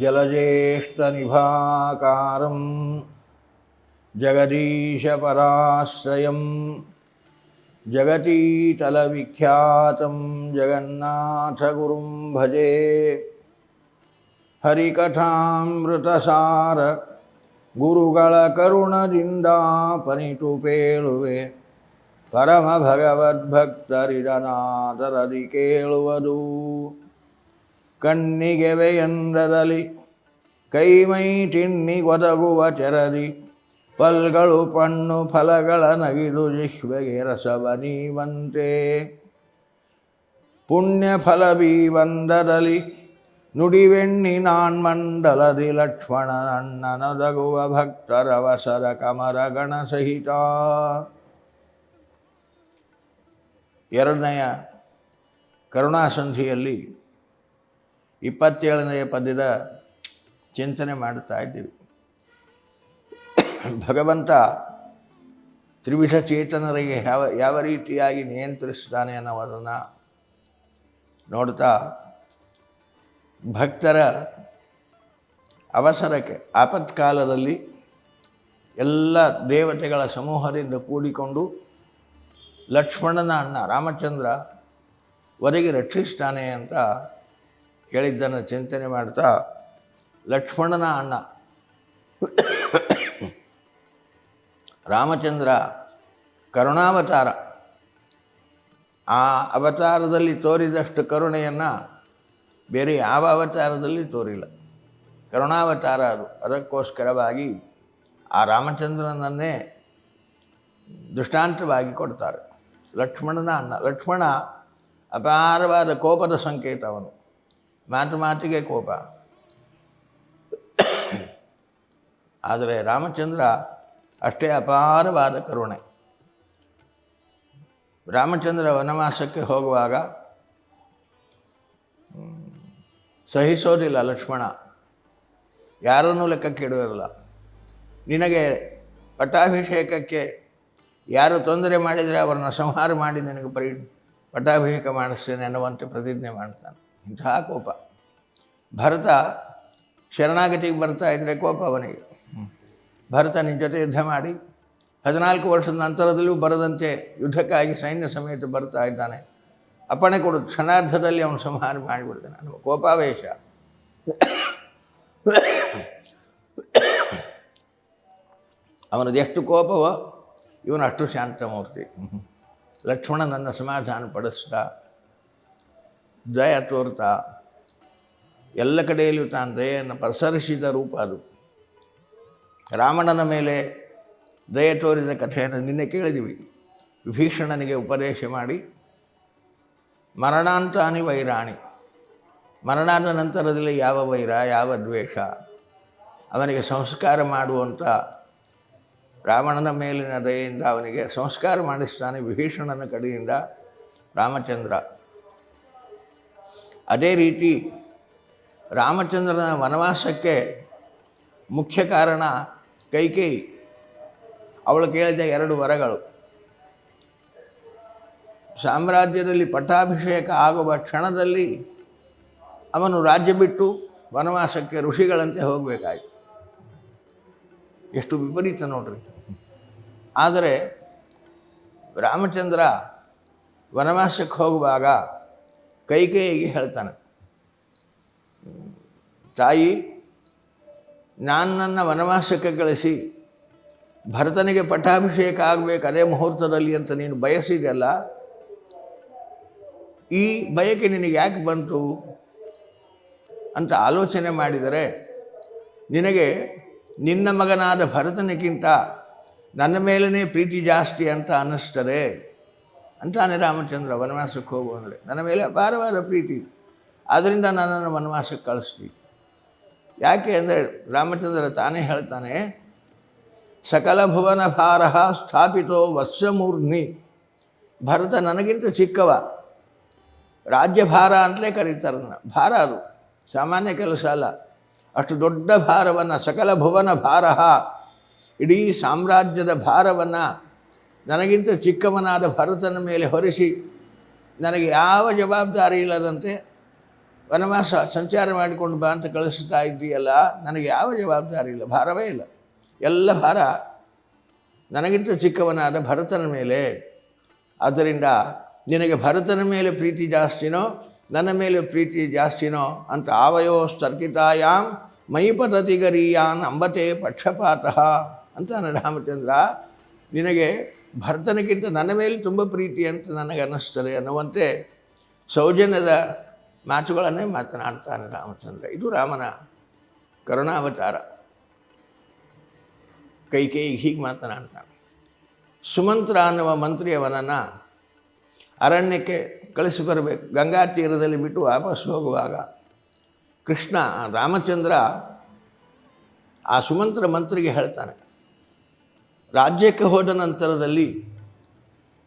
जलज्येष्ठनिभाकारं जगदीशपराश्रयं जगतीतलविख्यातं जगन्नाथगुरुं भजे ಹರಿಕಥಾಮೃತಸಾರ ಗುರುಗಳ ಕರುಣದಿಂದ ಪನಿಟು ಪೇಳುವೆ ಪರಮ ಭಗವದ್ಭಕ್ತರಿಡನಾದರದಿ ಕೇಳುವುದು ಕಣ್ಣಿಗೆವೆಯಂದರಲಿ ಕೈಮೈ ತಿಣ್ಣಿ ಒದಗುವ ಚರದಿ ಪಲ್ಗಳು ಪಣ್ಣು ಫಲಗಳ ನಗಿದು ಜಿಹ್ವೆಗೆ ರಸವ ನೀವಂತೆ. ಪುಣ್ಯ ಫಲ ಬೀವಂದದಲ್ಲಿ ನುಡಿವೆಣ್ಣಿ ನನ್ನನದಗುವ ಭಕ್ತರ ವಸರ ಕಮರ ಗಣ ಸಹಿತ. ಎರಡನೆಯ ಕರುಣಾಸಂಧಿಯಲ್ಲಿ ಇಪ್ಪತ್ತೇಳನೆಯ ಪದ್ಯದ ಚಿಂತನೆ ಮಾಡ್ತಾ ಇದ್ದೀವಿ. ಭಗವಂತ ತ್ರಿವಿಧ ಚೇತನರಿಗೆ ಯಾವ ಯಾವ ರೀತಿಯಾಗಿ ನಿಯಂತ್ರಿಸ್ತಾನೆ ಅನ್ನೋದನ್ನು ನೋಡ್ತಾ ಭಕ್ತರ ಅವಸರಕ್ಕೆ, ಆಪತ್ಕಾಲದಲ್ಲಿ ಎಲ್ಲ ದೇವತೆಗಳ ಸಮೂಹದಿಂದ ಕೂಡಿಕೊಂಡು ಲಕ್ಷ್ಮಣನ ಅಣ್ಣ ರಾಮಚಂದ್ರ ಒದಗಿ ರಕ್ಷಿಸ್ತಾನೆ ಅಂತ ಹೇಳಿದ್ದನ್ನು ಚಿಂತನೆ ಮಾಡ್ತಾ ಲಕ್ಷ್ಮಣನ ಅಣ್ಣ. ರಾಮಚಂದ್ರ ಕರುಣಾವತಾರ. ಆ ಅವತಾರದಲ್ಲಿ ತೋರಿದಷ್ಟು ಕರುಣೆಯನ್ನು ಬೇರೆ ಯಾವ ಅವತಾರದಲ್ಲಿ ತೋರಿಲ್ಲ. ಕರುಣಾವತಾರ ಅದು. ಅದಕ್ಕೋಸ್ಕರವಾಗಿ ಆ ರಾಮಚಂದ್ರನನ್ನೇ ದೃಷ್ಟಾಂತವಾಗಿ ಕೊಡ್ತಾರೆ. ಲಕ್ಷ್ಮಣನ ಅಣ್ಣ. ಲಕ್ಷ್ಮಣ ಅಪಾರವಾದ ಕೋಪದ ಸಂಕೇತ ಅವನು ಮಾತು ಮಾತಿಗೆ ಕೋಪ. ಆದರೆ ರಾಮಚಂದ್ರ ಅಷ್ಟೇ ಅಪಾರವಾದ ಕರುಣೆ. ರಾಮಚಂದ್ರ ವನವಾಸಕ್ಕೆ ಹೋಗುವಾಗ, ಸಹಿಸೋದಿಲ್ಲ ಲಕ್ಷ್ಮಣ. ಯಾರನ್ನೂ ಲೆಕ್ಕಕ್ಕೆ ಇಡುವಿರಲ್ಲ ನಿನಗೆ ಪಟ್ಟಾಭಿಷೇಕಕ್ಕೆ ಯಾರು ತೊಂದರೆ ಮಾಡಿದರೆ ಅವರನ್ನು ಸಂಹಾರ ಮಾಡಿ ನಿನಗೆ ಪರಿ ಪಟ್ಟಾಭಿಷೇಕ ಮಾಡಿಸ್ತೇನೆ ಅನ್ನುವಂತೆ ಪ್ರತಿಜ್ಞೆ ಮಾಡ್ತಾನೆ. ಇಂತಹ ಕೋಪ. ಭರತ ಶರಣಾಗತಿಗೆ ಬರ್ತಾ ಇದ್ದರೆ ಕೋಪ ಅವನಿಗೆ. ಭರತ ನಿನ್ನ ಜೊತೆ ಯುದ್ಧ ಮಾಡಿ ಹದಿನಾಲ್ಕು ವರ್ಷದ ನಂತರದಲ್ಲೂ ಬರದಂತೆ ಯುದ್ಧಕ್ಕಾಗಿ ಸೈನ್ಯ ಸಮೇತ ಬರ್ತಾ ಇದ್ದಾನೆ. ಅಪ್ಪಣೆ ಕೊಡು, ಕ್ಷಣಾರ್ಧದಲ್ಲಿ ಅವನು ಸಂಹಾರ ಮಾಡಿಬಿಡ್ತಾನೆ. ಅನ್ನುವ ಕೋಪಾವೇಶ. ಅವನದು ಎಷ್ಟು ಕೋಪವೋ, ಇವನು ಅಷ್ಟು ಶಾಂತಮೂರ್ತಿ. ಲಕ್ಷ್ಮಣನನ್ನು ಸಮಾಧಾನ ಪಡಿಸ್ತಾ, ದಯ ತೋರ್ತಾ, ಎಲ್ಲ ಕಡೆಯಲ್ಲೂ ತಾನು ದಯೆಯನ್ನು ಪ್ರಸರಿಸಿದ ರೂಪ ಅದು. ರಾವಣನ ಮೇಲೆ ದಯ ತೋರಿದ ಕಥೆಯನ್ನು ನಿನ್ನೆ ಕೇಳಿದ್ದೀವಿ. ವಿಭೀಷಣನಿಗೆ ಉಪದೇಶ ಮಾಡಿ, ಮರಣಾಂತಾನಿ ವೈರಾಣಿ. ಮರಣಾದ ನಂತರದಲ್ಲಿ ಯಾವ ವೈರ, ಯಾವ ದ್ವೇಷ? ಅವನಿಗೆ ಸಂಸ್ಕಾರ ಮಾಡುವಂಥ ರಾವಣನ ಮೇಲಿನ ದಯೆಯಿಂದ ಅವನಿಗೆ ಸಂಸ್ಕಾರ ಮಾಡಿಸ್ತಾನೆ ವಿಭೀಷಣನ ಕಡೆಯಿಂದ ರಾಮಚಂದ್ರ. ಅದೇ ರೀತಿ ರಾಮಚಂದ್ರನ ವನವಾಸಕ್ಕೆ ಮುಖ್ಯ ಕಾರಣ ಕೈಕೇಯಿ ಅವಳು ಕೇಳಿದ ಎರಡು ವರಗಳು. ಸಾಮ್ರಾಜ್ಯದಲ್ಲಿ ಪಟ್ಟಾಭಿಷೇಕ ಆಗುವ ಕ್ಷಣದಲ್ಲಿ ಅವನು ರಾಜ್ಯ ಬಿಟ್ಟು ವನವಾಸಕ್ಕೆ ಋಷಿಗಳಂತೆ ಹೋಗಬೇಕಾಯಿತು. ಎಷ್ಟು ವಿಪರೀತ ನೋಡ್ರಿ. ಆದರೆ ರಾಮಚಂದ್ರ ವನವಾಸಕ್ಕೆ ಹೋಗುವಾಗ ಕೈಕೇಯಿಗೆ ಹೇಳ್ತಾನೆ, ತಾಯಿ ನಾನು ನನ್ನ ವನವಾಸಕ್ಕೆ ಕಳಿಸಿ ಭರತನಿಗೆ ಪಟ್ಟಾಭಿಷೇಕ ಆಗಬೇಕು ಅದೇ ಮುಹೂರ್ತದಲ್ಲಿ ಅಂತ ನೀನು ಬಯಸಿದೆಯಲ್ಲ, ಈ ಬಯಕೆ ನಿನಗೆ ಯಾಕೆ ಬಂತು ಅಂತ ಆಲೋಚನೆ ಮಾಡಿದರೆ ನಿನಗೆ ನಿನ್ನ ಮಗನಾದ ಭರತನಿಗಿಂತ ನನ್ನ ಮೇಲೇ ಪ್ರೀತಿ ಜಾಸ್ತಿ ಅಂತ ಅನ್ನಿಸ್ತದೆ ಅಂತಾನೆ ರಾಮಚಂದ್ರ ವನವಾಸಕ್ಕೆ ಹೋಗು ಅಂದರೆ. ನನ್ನ ಮೇಲೆ ಅಪಾರವಾದ ಪ್ರೀತಿ. ಆದ್ದರಿಂದ ನನ್ನನ್ನು ವನವಾಸಕ್ಕೆ ಕಳಿಸ್ತಿ ಯಾಕೆ ಅಂದರೆ ರಾಮಚಂದ್ರ ತಾನೇ ಹೇಳ್ತಾನೆ, ಸಕಲ ಭುವನ ಭಾರ ಸ್ಥಾಪಿತೋ ವಸ್ಯಮೂರ್ಧ್ನಿ. ಭರತ ನನಗಿಂತ ಚಿಕ್ಕವ. ರಾಜ್ಯಭಾರ ಅಂತಲೇ ಕರೀತಾರೆ ಭಾರ ಅದು, ಸಾಮಾನ್ಯ ಕೆಲಸ ಅಲ್ಲ. ಅಷ್ಟು ದೊಡ್ಡ ಭಾರವನ್ನು, ಸಕಲ ಭುವನ ಭಾರ, ಇಡೀ ಸಾಮ್ರಾಜ್ಯದ ಭಾರವನ್ನು ನನಗಿಂತ ಚಿಕ್ಕವನಾದ ಭರತನ ಮೇಲೆ ಹೊರಿಸಿ, ನನಗೆ ಯಾವ ಜವಾಬ್ದಾರಿ ಇಲ್ಲದಂತೆ ವನವಾಸ ಸಂಚಾರ ಮಾಡಿಕೊಂಡು ಬಾ ಅಂತ ಕಳಿಸ್ತಾ ಇದ್ದೀಯಲ್ಲ, ನನಗೆ ಯಾವ ಜವಾಬ್ದಾರಿ ಇಲ್ಲ, ಭಾರವೇ ಇಲ್ಲ. ಎಲ್ಲ ಭಾರ ನನಗಿಂತ ಚಿಕ್ಕವನಾದ ಭರತನ ಮೇಲೆ. ಆದ್ದರಿಂದ ನಿನಗೆ ಭರತನ ಮೇಲೆ ಪ್ರೀತಿ ಜಾಸ್ತಿನೋ, ನನ್ನ ಮೇಲೆ ಪ್ರೀತಿ ಜಾಸ್ತಿನೋ ಅಂತ ಆವಯೋ ಸ್ತರ್ಕಿತಾಯಾಮ್ ಮೈಪತತಿಗರೀಯಾನ್ ಅಂಬತೆ ಪಕ್ಷಪಾತಃ ಅಂತ ರಾಮಚಂದ್ರ, ನಿನಗೆ ಭರತನಕ್ಕಿಂತ ನನ್ನ ಮೇಲೆ ತುಂಬ ಪ್ರೀತಿ ಅಂತ ನನಗೆ ಅನ್ನಿಸ್ತದೆ ಅನ್ನುವಂತೆ ಸೌಜನ್ಯದ ಮಾತುಗಳನ್ನೇ ಮಾತನಾಡ್ತಾನೆ ರಾಮಚಂದ್ರ. ಇದು ರಾಮನ ಕರುಣಾವತಾರ. ಕೈಕೇಯಿ ಹೀಗೆ ಮಾತನಾಡ್ತಾನೆ. ಸುಮಂತ್ರ ಅನ್ನುವ ಮಂತ್ರಿಯವನನ್ನು ಅರಣ್ಯಕ್ಕೆ ಕಳಿಸಿ ಬರಬೇಕು. ಗಂಗಾ ತೀರದಲ್ಲಿ ಬಿಟ್ಟು ವಾಪಸ್ ಹೋಗುವಾಗ ಕೃಷ್ಣ ರಾಮಚಂದ್ರ ಆ ಸುಮಂತ್ರ ಮಂತ್ರಿಗೆ ಹೇಳ್ತಾನೆ. ರಾಜ್ಯಕ್ಕೆ ಹೋದ ನಂತರದಲ್ಲಿ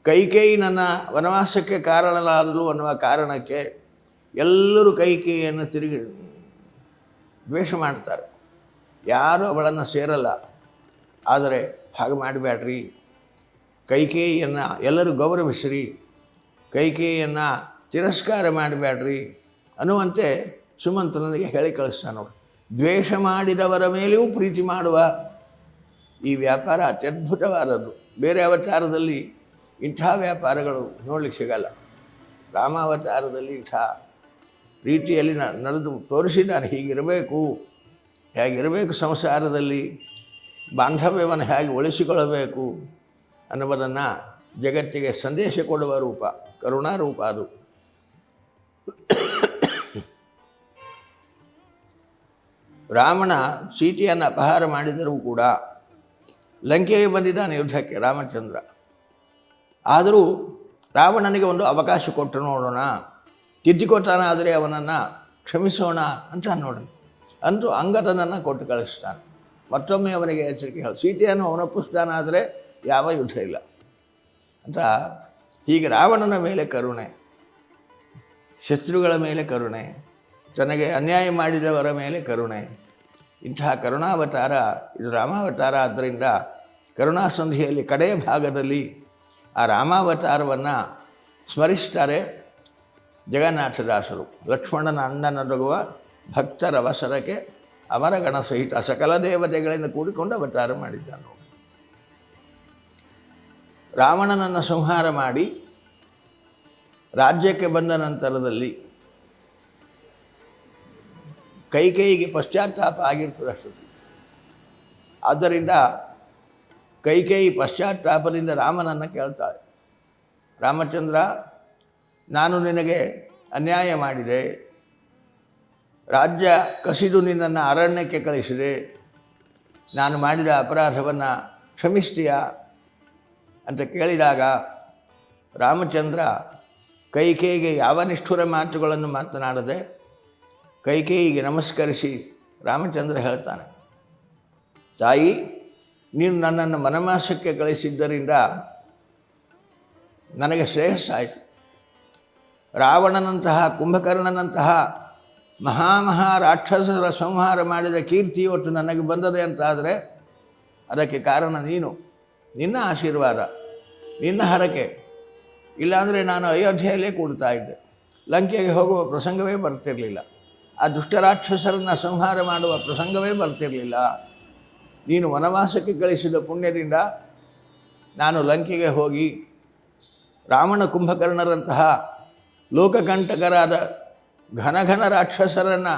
ಕೈಕೇಯಿ ನನ್ನ ವನವಾಸಕ್ಕೆ ಕಾರಣಲಾದಲು ಅನ್ನುವ ಕಾರಣಕ್ಕೆ ಎಲ್ಲರೂ ಕೈಕೇಯಿಯನ್ನು ತಿರುಗಿ ದ್ವೇಷ ಮಾಡ್ತಾರೆ. ಯಾರೂ ಅವಳನ್ನು ಸೇರಲ್ಲ. ಆದರೆ ಹಾಗೆ ಮಾಡಬೇಡ್ರಿ. ಕೈಕೇಯಿಯನ್ನು ಎಲ್ಲರೂ ಗೌರವಿಸಿರಿ. ಕೈಕೇಯಿಯನ್ನು ತಿರಸ್ಕಾರ ಮಾಡಬೇಡ್ರಿ ಅನ್ನುವಂತೆ ಸುಮಂತನಿಗೆ ಹೇಳಿ ಕಳಿಸ್ತಾನೆ ನೋಡಿ. ದ್ವೇಷ ಮಾಡಿದವರ ಮೇಲೆಯೂ ಪ್ರೀತಿ ಮಾಡುವ ಈ ವ್ಯಾಪಾರ ಅತ್ಯದ್ಭುತವಾದದ್ದು. ಬೇರೆ ಅವತಾರದಲ್ಲಿ ಇಂಥ ವ್ಯಾಪಾರಗಳು ನೋಡಲಿಕ್ಕೆ ಸಿಗಲ್ಲ. ರಾಮಾವತಾರದಲ್ಲಿ ಇಂಥ ರೀತಿಯಲ್ಲಿ ನಾನು ನಡೆದು ನಾನು ಹೀಗಿರಬೇಕು, ಹೇಗಿರಬೇಕು ಸಂಸಾರದಲ್ಲಿ, ಬಾಂಧವ್ಯವನ್ನು ಹೇಗೆ ಉಳಿಸಿಕೊಳ್ಳಬೇಕು ಅನ್ನುವುದನ್ನು ಜಗತ್ತಿಗೆ ಸಂದೇಶ ಕೊಡುವ ರೂಪ, ಕರುಣಾ ರೂಪ ಅದು. ರಾವಣ ಸೀತೆಯನ್ನು ಅಪಹಾರ ಮಾಡಿದರೂ ಕೂಡ ಲಂಕೆಗೆ ಬಂದಿದ್ದಾನೆ ಯುದ್ಧಕ್ಕೆ ರಾಮಚಂದ್ರ. ಆದರೂ ರಾವಣನಿಗೆ ಒಂದು ಅವಕಾಶ ಕೊಟ್ಟು ನೋಡೋಣ. ತಿದ್ದಿಕೊತಾನಾದರೆ ಅವನನ್ನು ಕ್ಷಮಿಸೋಣ ಅಂತ ನೋಡ್ರಿ. ಅಂತೂ ಅಂಗದನನ್ನು ಕೊಟ್ಟು ಕಳಿಸ್ತಾನೆ. ಮತ್ತೊಮ್ಮೆ ಅವನಿಗೆ ಎಚ್ಚರಿಕೆ ಹೇಳಿ, ಸೀತೆಯನ್ನು ಅವನಪ್ಪಿಸ್ತಾನಾದರೆ ಯಾವ ಯುದ್ಧ ಇಲ್ಲ. ಅಂತ ಹೀಗೆ ರಾವಣನ ಮೇಲೆ ಕರುಣೆ, ಶತ್ರುಗಳ ಮೇಲೆ ಕರುಣೆ, ತನಗೆ ಅನ್ಯಾಯ ಮಾಡಿದವರ ಮೇಲೆ ಕರುಣೆ, ಇಂತಹ ಕರುಣಾವತಾರ, ಇದು ರಾಮಾವತಾರ ಆದ್ದರಿಂದ ಕರುಣಾಸಂಧಿಯಲ್ಲಿ ಕಡೆಯ ಭಾಗದಲ್ಲಿ ಆ ರಾಮಾವತಾರವನ್ನು ಸ್ಮರಿಸ್ತಾರೆ. ಜಗನ್ನಾಥದಾಸರು ಲಕ್ಷ್ಮಣನ ಅಣ್ಣನೊರಗುವ ಭಕ್ತರ ಅವಸರಕ್ಕೆ ಅಮರಗಣ ಸಹಿತ ಸಕಲ ದೇವತೆಗಳನ್ನು ಕೂಡಿಕೊಂಡು ಅವತಾರ ಮಾಡಿದ್ದಾನು. ರಾವಣನನ್ನು ಸಂಹಾರ ಮಾಡಿ ರಾಜ್ಯಕ್ಕೆ ಬಂದ ನಂತರದಲ್ಲಿ ಕೈಕೇಯಿಗೆ ಪಶ್ಚಾತ್ತಾಪ ಆಗಿರ್ತದೆ ಅಷ್ಟು ಆದ್ದರಿಂದ ಕೈಕೇಯಿ ಪಶ್ಚಾತ್ತಾಪದಿಂದ ರಾಮನನ್ನು ಕೇಳ್ತಾಳೆ. ರಾಮಚಂದ್ರ ನಾನು ನಿನಗೆ ಅನ್ಯಾಯ ಮಾಡಿದೆ. ರಾಜ್ಯ ಕಸಿದು ನಿನ್ನನ್ನು ಅರಣ್ಯಕ್ಕೆ ಕಳಿಸಿದೆ. ನಾನು ಮಾಡಿದ ಅಪರಾಧವನ್ನು ಕ್ಷಮಿಸ್ತೀಯಾ ಅಂತ ಕೇಳಿದಾಗ ರಾಮಚಂದ್ರ ಕೈಕೇಯಿಗೆ ಯಾವ ನಿಷ್ಠುರ ಮಾತುಗಳನ್ನು ಮಾತನಾಡದೆ ಕೈಕೇಯಿಗೆ ನಮಸ್ಕರಿಸಿ ರಾಮಚಂದ್ರ ಹೇಳ್ತಾನೆ. ತಾಯಿ, ನೀನು ನನ್ನನ್ನು ಮನಮಾಸಕ್ಕೆ ಕಳಿಸಿದ್ದರಿಂದ ನನಗೆ ಶ್ರೇಯಸ್ಸಾಯಿತು. ರಾವಣನಂತಹ, ಕುಂಭಕರ್ಣನಂತಹ ಮಹಾಮಹಾ ರಾಕ್ಷಸರ ಸಂಹಾರ ಮಾಡಿದ ಕೀರ್ತಿ ಇವತ್ತು ನನಗೆ ಬಂದದೆ ಅಂತಾದರೆ ಅದಕ್ಕೆ ಕಾರಣ ನೀನು. ನಿನ್ನ ಆಶೀರ್ವಾದ, ನಿನ್ನ ಹರಕೆ. ಇಲ್ಲಾಂದರೆ ನಾನು ಅಯೋಧ್ಯೆಯಲ್ಲೇ ಕೂಡ್ತಾ ಇದ್ದೆ. ಲಂಕೆಗೆ ಹೋಗುವ ಪ್ರಸಂಗವೇ ಬರ್ತಿರಲಿಲ್ಲ. ಆ ದುಷ್ಟರಾಕ್ಷಸರನ್ನು ಸಂಹಾರ ಮಾಡುವ ಪ್ರಸಂಗವೇ ಬರ್ತಿರಲಿಲ್ಲ. ನೀನು ವನವಾಸಕ್ಕೆ ಗಳಿಸಿದ ಪುಣ್ಯದಿಂದ ನಾನು ಲಂಕೆಗೆ ಹೋಗಿ ರಾವಣ ಕುಂಭಕರ್ಣರಂತಹ ಲೋಕಕಂಟಕರಾದ ಘನ ಘನ ರಾಕ್ಷಸರನ್ನು,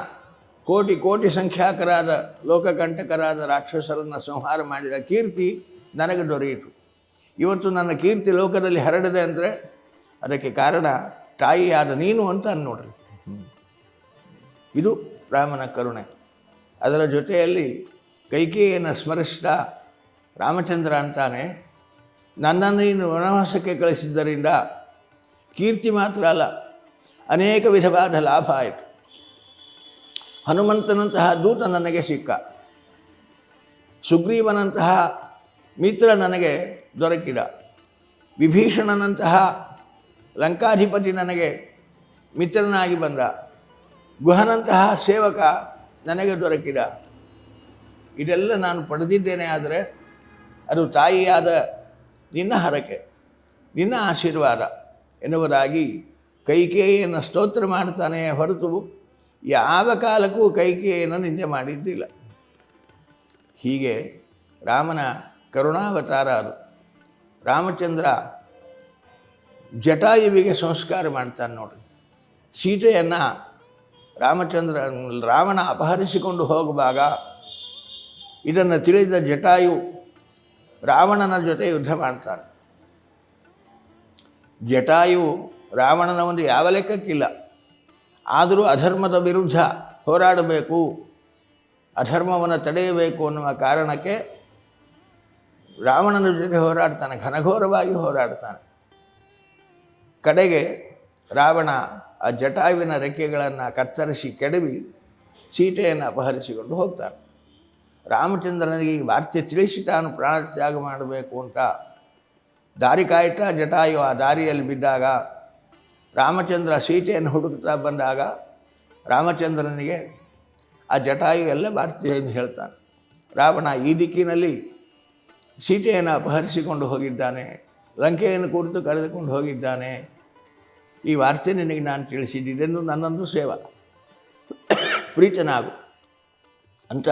ಕೋಟಿ ಕೋಟಿ ಸಂಖ್ಯಾಕರಾದ ಲೋಕಕಂಟಕರಾದ ರಾಕ್ಷಸರನ್ನು ಸಂಹಾರ ಮಾಡಿದ ಕೀರ್ತಿ ನನಗೆ ದೊರೆಯಿತು. ಇವತ್ತು ನನ್ನ ಕೀರ್ತಿ ಲೋಕದಲ್ಲಿ ಹರಡಿದೆ ಅಂದರೆ ಅದಕ್ಕೆ ಕಾರಣ ತಾಯಿಯಾದ ನೀನು ಅಂತ ನೋಡ್ರಿ. ಇದು ರಾಮನ ಕರುಣೆ. ಅದರ ಜೊತೆಯಲ್ಲಿ ಕೈಕೇಯನ್ನು ಸ್ಮರಿಸ್ತಾ ರಾಮಚಂದ್ರ ಅಂತಾನೆ, ನನ್ನನ್ನು ನೀನು ವನವಾಸಕ್ಕೆ ಕಳಿಸಿದ್ದರಿಂದ ಕೀರ್ತಿ ಮಾತ್ರ ಅಲ್ಲ ಅನೇಕ ವಿಧವಾದ ಲಾಭ ಆಯಿತು. ಹನುಮಂತನಂತಹ ದೂತ ನನಗೆ ಸಿಕ್ಕ. ಸುಗ್ರೀವನಂತಹ ಮಿತ್ರ ನನಗೆ ದೊರಕಿದ. ವಿಭೀಷಣನಂತಹ ಲಂಕಾಧಿಪತಿ ನನಗೆ ಮಿತ್ರನಾಗಿ ಬಂದ. ಗುಹನಂತಹ ಸೇವಕ ನನಗೆ ದೊರಕಿದ. ಇದೆಲ್ಲ ನಾನು ಪಡೆದಿದ್ದೇನೆ ಆದರೆ ಅದು ತಾಯಿಯಾದ ನಿನ್ನ ಹರಕೆ, ನಿನ್ನ ಆಶೀರ್ವಾದ ಎನ್ನುವುದಾಗಿ ಕೈಕೇಯಿಯನ್ನು ಸ್ತೋತ್ರ ಮಾಡ್ತಾನೆ ಹೊರತು ಯಾವ ಕಾಲಕ್ಕೂ ಕೈಕೇಯನ ನಿಂದೆ ಮಾಡಿದ್ದಿಲ್ಲ. ಹೀಗೆ ರಾಮನ ಕರುಣಾವತಾರ ಅದು. ರಾಮಚಂದ್ರ ಜಟಾಯುವಿಗೆ ಸಂಸ್ಕಾರ ಮಾಡ್ತಾನೆ ನೋಡಿ. ಸೀತೆಯನ್ನು ರಾಮಚಂದ್ರ ರಾವಣ ಅಪಹರಿಸಿಕೊಂಡು ಹೋಗುವಾಗ ಇದನ್ನು ತಿಳಿದ ಜಟಾಯು ರಾವಣನ ಜೊತೆ ಯುದ್ಧ ಮಾಡ್ತಾನೆ. ಜಟಾಯು ರಾವಣನ ಒಂದು ಯಾವ ಲೆಕ್ಕಕ್ಕಿಲ್ಲ. ಆದರೂ ಅಧರ್ಮದ ವಿರುದ್ಧ ಹೋರಾಡಬೇಕು, ಅಧರ್ಮವನ್ನು ತಡೆಯಬೇಕು ಅನ್ನುವ ಕಾರಣಕ್ಕೆ ರಾವಣನ ಜೊತೆ ಹೋರಾಡ್ತಾನೆ, ಘನಘೋರವಾಗಿ ಹೋರಾಡ್ತಾನೆ. ಕಡೆಗೆ ರಾವಣ ಆ ಜಟಾಯುವಿನ ರೆಕ್ಕೆಗಳನ್ನು ಕತ್ತರಿಸಿ ಕೆಡವಿ ಸೀತೆಯನ್ನು ಅಪಹರಿಸಿಕೊಂಡು ಹೋಗ್ತಾನೆ. ರಾಮಚಂದ್ರನಿಗೆ ಈ ವಾರ್ತೆ ತಿಳಿಸಿ ತಾನು ಪ್ರಾಣತ್ಯಾಗ ಮಾಡಬೇಕು ಅಂತ ದಾರಿ ಕಾಯ್ತಾ ಜಟಾಯು ಆ ದಾರಿಯಲ್ಲಿ ಬಿದ್ದಾಗ ರಾಮಚಂದ್ರ ಸೀತೆಯನ್ನು ಹುಡುಕ್ತಾ ಬಂದಾಗ ರಾಮಚಂದ್ರನಿಗೆ, ಆ ಜಟಾಯು ಎಲ್ಲ ವಾರ್ತೆ ಎಂದು ಹೇಳ್ತಾನೆ. ರಾವಣ ಈ ದಿಕ್ಕಿನಲ್ಲಿ ಸೀತೆಯನ್ನು ಅಪಹರಿಸಿಕೊಂಡು ಹೋಗಿದ್ದಾನೆ, ಲಂಕೆಯನ್ನು ಕುರಿತು ಕರೆದುಕೊಂಡು ಹೋಗಿದ್ದಾನೆ. ಈ ವಾರ್ತೆ ನಿನಗೆ ನಾನು ತಿಳಿಸಿದ್ದೆಂದು ನನ್ನೊಂದು ಸೇವಾ. ಪ್ರೀತನಾಗು. ಅಂತ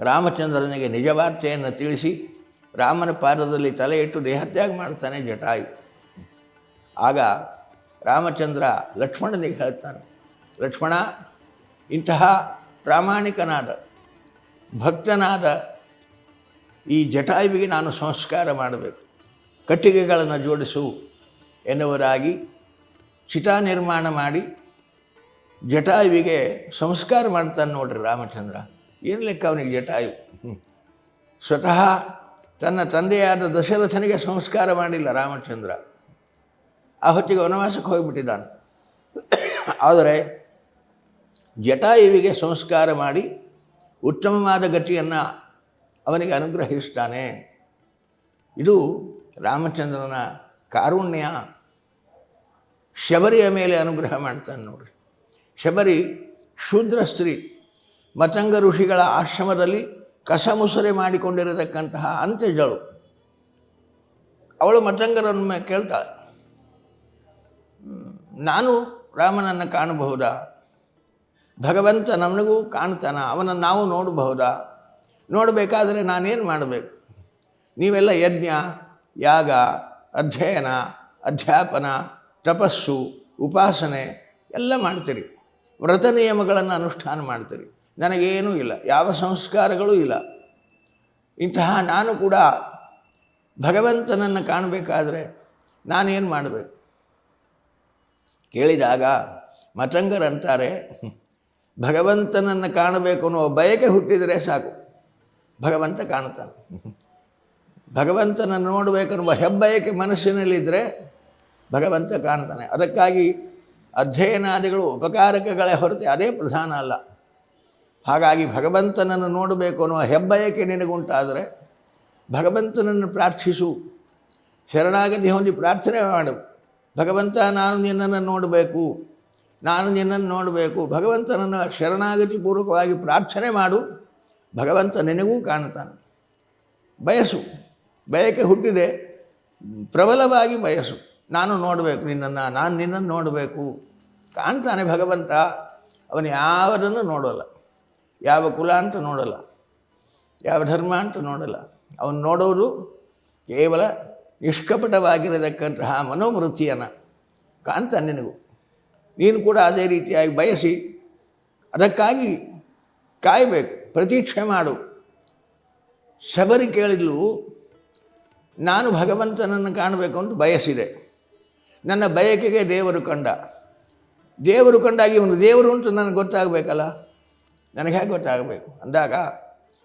ರಾಮಚಂದ್ರನಿಗೆ ನಿಜ ವಾರ್ತೆಯನ್ನು ತಿಳಿಸಿ ರಾಮನ ಪಾದದಲ್ಲಿ ತಲೆ ಇಟ್ಟು ದೇಹತ್ಯಾಗ ಮಾಡ್ತಾನೆ ಜಟಾಯು. ಆಗ ರಾಮಚಂದ್ರ ಲಕ್ಷ್ಮಣನಿಗೆ ಹೇಳ್ತಾನೆ, ಲಕ್ಷ್ಮಣ, ಇಂತಹ ಪ್ರಾಮಾಣಿಕನಾದ, ಭಕ್ತನಾದ ಈ ಜಟಾಯುವಿಗೆ ನಾನು ಸಂಸ್ಕಾರ ಮಾಡಬೇಕು. ಕಟ್ಟಿಗೆಗಳನ್ನು ಜೋಡಿಸು ಎನ್ನುವರಾಗಿ ಚಿತಾ ನಿರ್ಮಾಣ ಮಾಡಿ ಜಟಾಯುವಿಗೆ ಸಂಸ್ಕಾರ ಮಾಡ್ತಾನೆ ನೋಡ್ರಿ ರಾಮಚಂದ್ರ. ಏನು ಲೆಕ್ಕ ಅವನಿಗೆ ಜಟಾಯು. ಸ್ವತಃ ತನ್ನ ತಂದೆಯಾದ ದಶರಥನಿಗೆ ಸಂಸ್ಕಾರ ಮಾಡಿಲ್ಲ ರಾಮಚಂದ್ರ. ಆ ಹೊತ್ತಿಗೆ ವನವಾಸಕ್ಕೆ ಹೋಗಿಬಿಟ್ಟಿದ್ದಾನೆ. ಆದರೆ ಜಟಾಯುವಿಗೆ ಸಂಸ್ಕಾರ ಮಾಡಿ ಉತ್ತಮವಾದ ಗತಿಯನ್ನು ಅವನಿಗೆ ಅನುಗ್ರಹಿಸ್ತಾನೆ. ಇದು ರಾಮಚಂದ್ರನ ಕಾರುಣ್ಯ. ಶಬರಿಯ ಮೇಲೆ ಅನುಗ್ರಹ ಮಾಡ್ತಾನೆ ನೋಡಿ ಶಬರಿ ಶೂದ್ರ ಸ್ತ್ರೀ. ಮತಂಗ ಋಷಿಗಳ ಆಶ್ರಮದಲ್ಲಿ ಕಸಮುಸರೆ ಮಾಡಿಕೊಂಡಿರತಕ್ಕಂತಹ ಅಂತ್ಯಜಳು. ಅವಳು ಮತಂಗರನ್ನು ಕೇಳ್ತಾಳೆ. ನಾನು ರಾಮನನ್ನು ಕಾಣಬಹುದಾ? ಭಗವಂತ ನಮಗೂ ಕಾಣ್ತಾನ? ಅವನನ್ನು ನಾವು ನೋಡಬಹುದಾ? ನೋಡಬೇಕಾದರೆ ನಾನೇನು ಮಾಡಬೇಕು? ನೀವೆಲ್ಲ ಯಜ್ಞ, ಯಾಗ, ಅಧ್ಯಯನ, ಅಧ್ಯಾಪನ, ತಪಸ್ಸು, ಉಪಾಸನೆ ಎಲ್ಲ ಮಾಡ್ತೀರಿ. ವ್ರತ ನಿಯಮಗಳನ್ನು ಅನುಷ್ಠಾನ ಮಾಡ್ತೀರಿ. ನನಗೇನೂ ಇಲ್ಲ. ಯಾವ ಸಂಸ್ಕಾರಗಳೂ ಇಲ್ಲ. ಇಂತಹ ನಾನು ಕೂಡ ಭಗವಂತನನ್ನು ಕಾಣಬೇಕಾದ್ರೆ ನಾನೇನು ಮಾಡಬೇಕು? ಕೇಳಿದಾಗ ಮತಂಗರಂತಾರೆ ಭಗವಂತನನ್ನು ಕಾಣಬೇಕು ಅನ್ನೋ ಬಯಕೆ ಹುಟ್ಟಿದರೆ ಸಾಕು. ಭಗವಂತ ಕಾಣುತ್ತಾನೆ. ಭಗವಂತನನ್ನು ನೋಡಬೇಕನ್ನುವ ಹೆಬ್ಬಯಕೆ ಮನಸ್ಸಿನಲ್ಲಿದ್ದರೆ ಭಗವಂತ ಕಾಣ್ತಾನೆ ಅದಕ್ಕಾಗಿ ಅಧ್ಯಯನಾದಿಗಳು ಉಪಕಾರಕಗಳೇ ಹೊರತು ಅದೇ ಪ್ರಧಾನ ಅಲ್ಲ. ಹಾಗಾಗಿ ಭಗವಂತನನ್ನು ನೋಡಬೇಕು ಅನ್ನುವ ಹೆಬ್ಬಯಕೆ ನಿನಗುಂಟಾದರೆ ಭಗವಂತನನ್ನು ಪ್ರಾರ್ಥಿಸು. ಶರಣಾಗತಿ ಹೊಂದಿ ಪ್ರಾರ್ಥನೆ ಮಾಡು. ಭಗವಂತ, ನಾನು ನಿನ್ನನ್ನು ನೋಡಬೇಕು. ನಾನು ನಿನ್ನನ್ನು ನೋಡಬೇಕು. ಭಗವಂತನನ್ನು ಶರಣಾಗತಿ ಪೂರ್ವಕವಾಗಿ ಪ್ರಾರ್ಥನೆ ಮಾಡು. ಭಗವಂತ ನಿನಗೂ ಕಾಣುತ್ತಾನೆ. ಬಯಸು. ಬಯಕೆ ಹುಟ್ಟಿದೆ. ಪ್ರಬಲವಾಗಿ ಬಯಸು. ನಾನು ನೋಡಬೇಕು ನಿನ್ನನ್ನು. ನಾನು ನಿನ್ನನ್ನು ನೋಡಬೇಕು. ಕಾಣ್ತಾನೆ ಭಗವಂತ. ಅವನು ಯಾವುದನ್ನು ನೋಡೋಲ್ಲ. ಯಾವ ಕುಲ ಅಂತ ನೋಡಲ್ಲ. ಯಾವ ಧರ್ಮ ಅಂತ ನೋಡಲ್ಲ. ಅವನು ನೋಡೋದು ಕೇವಲ ನಿಷ್ಕಪಟವಾಗಿರತಕ್ಕಂತಹ ಮನೋವೃತ್ತಿಯನ್ನು ಕಾಣ್ತಾ ನಿನಗೂ. ನೀನು ಕೂಡ ಅದೇ ರೀತಿಯಾಗಿ ಬಯಸಿ ಅದಕ್ಕಾಗಿ ಕಾಯಬೇಕು, ಪ್ರತೀಕ್ಷೆ ಮಾಡು. ಶಬರಿ ಕೇಳಿದ್ಲು, ನಾನು ಭಗವಂತನನ್ನು ಕಾಣಬೇಕು ಅಂತ ಬಯಸಿದೆ. ನನ್ನ ಬಯಕೆಗೆ ದೇವರು ಕಂಡ. ದೇವರು ಕಂಡಾಗಿ ಇವನು ದೇವರು ಅಂತ ನನಗೆ ಗೊತ್ತಾಗಬೇಕಲ್ಲ? ನನಗೆ ಹೇಗೆ ಗೊತ್ತಾಗಬೇಕು? ಅಂದಾಗ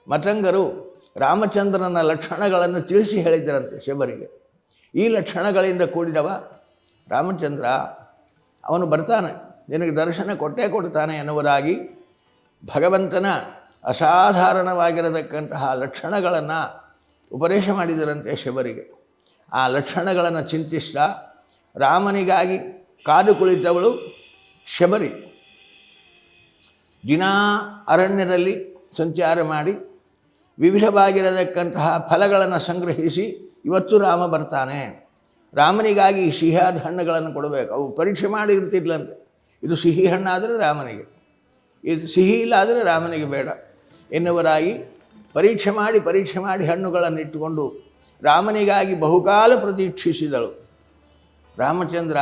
ಮತಂಗರು ರಾಮಚಂದ್ರನ ಲಕ್ಷಣಗಳನ್ನು ತಿಳಿಸಿ ಹೇಳಿದ್ದರಂತೆ ಶಬರಿಗೆ. ಈ ಲಕ್ಷಣಗಳಿಂದ ಕೂಡಿದವ ರಾಮಚಂದ್ರ. ಅವನು ಬರ್ತಾನೆ, ನಿನಗೆ ದರ್ಶನ ಕೊಟ್ಟೇ ಕೊಡ್ತಾನೆ ಎನ್ನುವುದಾಗಿ ಭಗವಂತನ ಅಸಾಧಾರಣವಾಗಿರತಕ್ಕಂತಹ ಲಕ್ಷಣಗಳನ್ನು ಉಪದೇಶ ಮಾಡಿದರಂತೆ ಶಬರಿಗೆ ಆ ಲಕ್ಷಣಗಳನ್ನು ಚಿಂತಿಸ್ತಾ ರಾಮನಿಗಾಗಿ ಕಾದು ಕುಳಿತವಳು ಶಬರಿ. ದಿನಾ ಅರಣ್ಯದಲ್ಲಿ ಸಂಚಾರ ಮಾಡಿ ವಿವಿಧವಾಗಿರತಕ್ಕಂತಹ ಫಲಗಳನ್ನು ಸಂಗ್ರಹಿಸಿ ಇವತ್ತು ರಾಮ ಬರ್ತಾನೆ. ರಾಮನಿಗಾಗಿ ಸಿಹಿಯಾದ ಹಣ್ಣುಗಳನ್ನು ಕೊಡಬೇಕು. ಅವು ಪರೀಕ್ಷೆ ಮಾಡಿ ಇರ್ತಿದ್ಲಂತೆ ಇದು ಸಿಹಿ ಹಣ್ಣಾದರೆ ರಾಮನಿಗೆ. ಇದು ಸಿಹಿ ಇಲ್ಲ ರಾಮನಿಗೆ ಬೇಡ. ಎನ್ನುವರಾಗಿ ಪರೀಕ್ಷೆ ಮಾಡಿ ಪರೀಕ್ಷೆ ಮಾಡಿ ಹಣ್ಣುಗಳನ್ನು ಇಟ್ಟುಕೊಂಡು ರಾಮನಿಗಾಗಿ ಬಹುಕಾಲ ಪ್ರತೀಕ್ಷಿಸಿದಳು. ರಾಮಚಂದ್ರ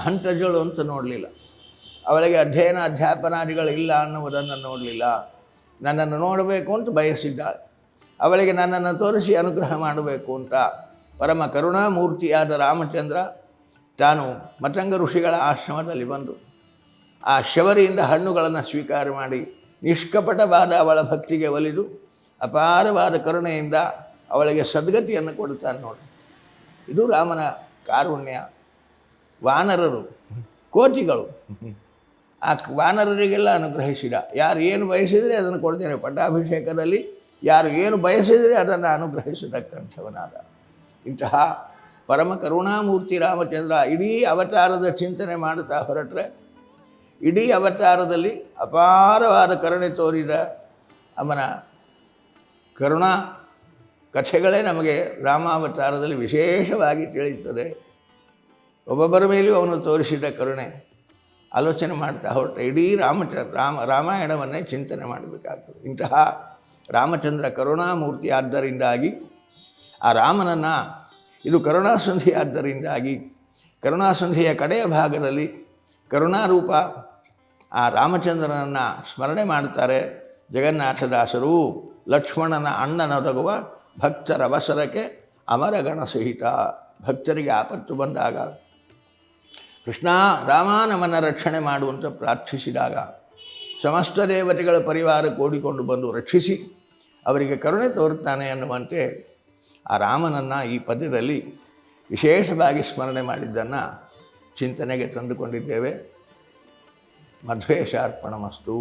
ಹಂಟಜಳು ಅಂತ ನೋಡಲಿಲ್ಲ. ಅವಳಿಗೆ ಅಧ್ಯಯನ ಅಧ್ಯಾಪನಾದಿಗಳಿಲ್ಲ ಅನ್ನುವುದನ್ನು ನೋಡಲಿಲ್ಲ. ನನ್ನನ್ನು ನೋಡಬೇಕು ಅಂತ ಬಯಸಿದ್ದಾಳೆ. ಅವಳಿಗೆ ನನ್ನನ್ನು ತೋರಿಸಿ ಅನುಗ್ರಹ ಮಾಡಬೇಕು ಅಂತ ಪರಮ ಕರುಣಾಮೂರ್ತಿಯಾದ ರಾಮಚಂದ್ರ ತಾನು ಮತಂಗ ಋಷಿಗಳ ಆಶ್ರಮದಲ್ಲಿ ಬಂದು ಆ ಶಬರಿಯಿಂದ ಹಣ್ಣುಗಳನ್ನು ಸ್ವೀಕಾರ ಮಾಡಿ ನಿಷ್ಕಪಟವಾದ ಅವಳ ಭಕ್ತಿಗೆ ಒಲಿದು ಅಪಾರವಾದ ಕರುಣೆಯಿಂದ ಅವಳಿಗೆ ಸದ್ಗತಿಯನ್ನು ಕೊಡುತ್ತಾನೆ ನೋಡಿ. ಇದು ರಾಮನ ಕಾರುಣ್ಯ. ವಾನರರು ಕೋಟಿಗಳು ಆ ವಾನರರಿಗೆಲ್ಲ ಅನುಗ್ರಹಿಸಿದ. ಯಾರು ಏನು ಬಯಸಿದರೆ ಅದನ್ನು ಕೊಡ್ತೇನೆ. ಪಟ್ಟಾಭಿಷೇಕದಲ್ಲಿ ಯಾರು ಏನು ಬಯಸಿದರೆ ಅದನ್ನು ಅನುಗ್ರಹಿಸತಕ್ಕಂಥವನಾದ. ಇಂತಹ ಪರಮ ಕರುಣಾಮೂರ್ತಿ ರಾಮಚಂದ್ರ ಇಡೀ ಅವತಾರದ ಚಿಂತನೆ ಮಾಡುತ್ತಾ ಹೊರಟ್ರೆ, ಇಡೀ ಅವತಾರದಲ್ಲಿ ಅಪಾರವಾದ ಕರುಣೆ ತೋರಿದ ಅವನ ಕರುಣಾ ಕಥೆಗಳೇ ನಮಗೆ ರಾಮಾವತಾರದಲ್ಲಿ ವಿಶೇಷವಾಗಿ ತಿಳಿಯುತ್ತದೆ. ಒಬ್ಬೊಬ್ಬರ ಮೇಲೆಯೂ ಅವನು ತೋರಿಸಿದ ಕರುಣೆ ಆಲೋಚನೆ ಮಾಡ್ತಾ ಹೊರಟ ಇಡೀ ರಾಮಚಂದ್ರ ರಾಮ ರಾಮಾಯಣವನ್ನೇ ಚಿಂತನೆ ಮಾಡಬೇಕಾಗ್ತದೆ. ಇಂತಹ ರಾಮಚಂದ್ರ ಕರುಣಾಮೂರ್ತಿ ಆದ್ದರಿಂದಾಗಿ ಆ ರಾಮನನ್ನು ಇದು ಕರುಣಾಸಂಧಿ ಆದ್ದರಿಂದಾಗಿ ಕರುಣಾಸಂಧಿಯ ಕಡೆಯ ಭಾಗದಲ್ಲಿ ಕರುಣಾರೂಪ ಆ ರಾಮಚಂದ್ರನನ್ನು ಸ್ಮರಣೆ ಜಗನ್ನಾಥದಾಸರು ಲಕ್ಷ್ಮಣನ ಅಣ್ಣನೊದಗುವ ಭಕ್ತರ ಅವಸರಕ್ಕೆ ಅಮರಗಣ ಸಹಿತ ಭಕ್ತರಿಗೆ ಆಪತ್ತು ಬಂದಾಗ, ಕೃಷ್ಣ ರಾಮಾನಮನ ರಕ್ಷಣೆ ಮಾಡುವಂತೆ ಪ್ರಾರ್ಥಿಸಿದಾಗ, ಸಮಸ್ತ ದೇವತೆಗಳ ಪರಿವಾರ ಕೂಡಿಕೊಂಡು ಬಂದು ರಕ್ಷಿಸಿ ಅವರಿಗೆ ಕರುಣೆ ತೋರುತ್ತಾನೆ ಅನ್ನುವಂತೆ ಆ ರಾಮನನ್ನು ಈ ಪದ್ಯದಲ್ಲಿ ವಿಶೇಷವಾಗಿ ಸ್ಮರಣೆ ಮಾಡಿದ್ದನ್ನು ಚಿಂತನೆಗೆ ತಂದುಕೊಂಡಿದ್ದೇವೆ. ಮಧ್ವೇಶಾರ್ಪಣಮಸ್ತು